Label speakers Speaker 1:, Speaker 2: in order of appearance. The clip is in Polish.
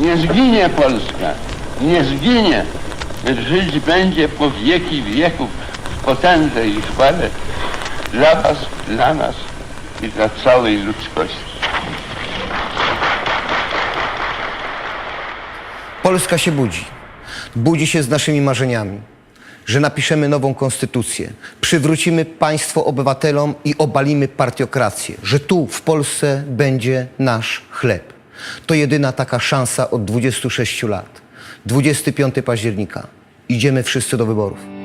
Speaker 1: Nie zginie Polska, nie zginie. Żyć będzie po wieki wieków w potędze i chwale dla was, dla nas i dla całej ludzkości.
Speaker 2: Polska się budzi. Budzi się z naszymi marzeniami, że napiszemy nową konstytucję, przywrócimy państwo obywatelom i obalimy partiokrację, że tu w Polsce będzie nasz chleb. To jedyna taka szansa od 26 lat. 25 października. Idziemy wszyscy do wyborów.